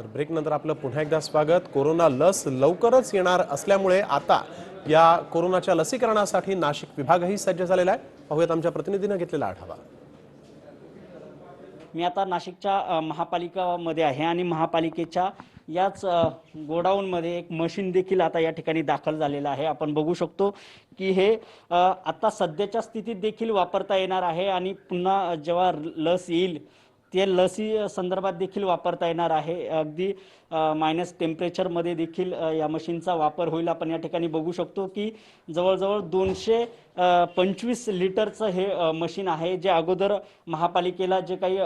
तर ब्रेकनंतर आपलं पुन्हा एकदा स्वागत. कोरोना लस लवकरच येणार असल्यामुळे आता या कोरोनाच्या लसीकरणासाठी नाशिक विभागही सज्ज झालेला आहे. पाहूयात आमच्या प्रतिनिधीनं घेतलेला आढावा. मी आता नाशिकच्या महापालिकामध्ये आहे आणि महापालिकेच्या याच गोडाऊनमध्ये एक मशीन देखील आता या ठिकाणी दाखल झालेलं आहे. आपण बघू शकतो की हे आता सध्याच्या स्थितीत देखील वापरता येणार आहे आणि पुन्हा जेव्हा लस येईल ते लसी संदर्भात देखील वापरता येणार आहे. अगदी मायनस टेम्परेचरमध्ये देखील या मशीनचा वापर होईल. आपण या ठिकाणी बघू शकतो की जवळजवळ दोनशे पंचवीस लिटरचं हे मशीन आहे. जे अगोदर महापालिकेला जे काही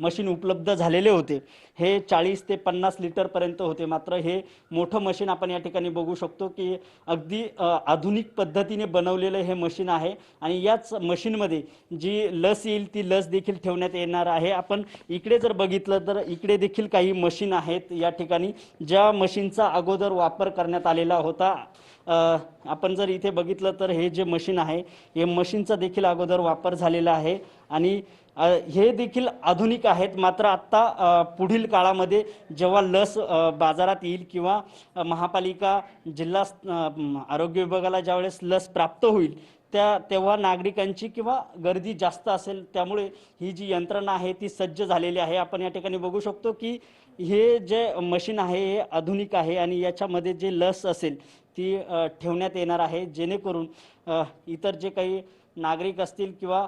मशीन उपलब्ध झालेले होते. हे चाळीस ते पन्नास लिटरपर्यंत होते. मात्र हे मोठं मशीन आपण या ठिकाणी बघू शकतो की अगदी आधुनिक पद्धतीने बनवलेलं हे मशीन आहे आणि याच मशीनमध्ये जी लस येईल ती लस देखील ठेवण्यात येणार आहे. आपण इकडे जर बघितलं तर इकडे देखील काही मशीन आहेत या ठिकाणी ज्या मशीनचा अगोदर वापर करण्यात आलेला होता. आपण जर इथे बघितलं तर हे जे मशीन आहे हे मशीनचा देखील अगोदर वापर झालेला आहे. आणि हे देखील आधुनिक आहेत. मात्र आत्ता पुढील काळामध्ये जेव्हा लस बाजारात येईल किंवा महापालिका जिल्हा आरोग्य विभागाला ज्यावेळेस लस प्राप्त होईल त्या तेव्हा नागरिकांची किंवा गर्दी जास्त असेल त्यामुळे ही जी यंत्रणा आहे ती सज्ज झालेली आहे. आपण या ठिकाणी बघू शकतो की हे जे मशीन आहे हे आधुनिक आहे आणि याच्यामध्ये जे लस असेल ती ठेवण्यात येणार आहे. जेणेकरून इतर जे काही नागरिक असतील किंवा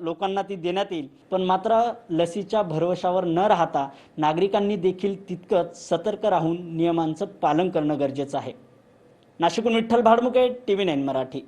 लोकांना ती देण्यात येईल. पण मात्र लसीच्या भरवशावर न राहता नागरिकांनी देखील तितकंच सतर्क राहून नियमांचं पालन करणं गरजेचं आहे. नाशिकहून Vitthal Bhadmuke T V nine Marathi.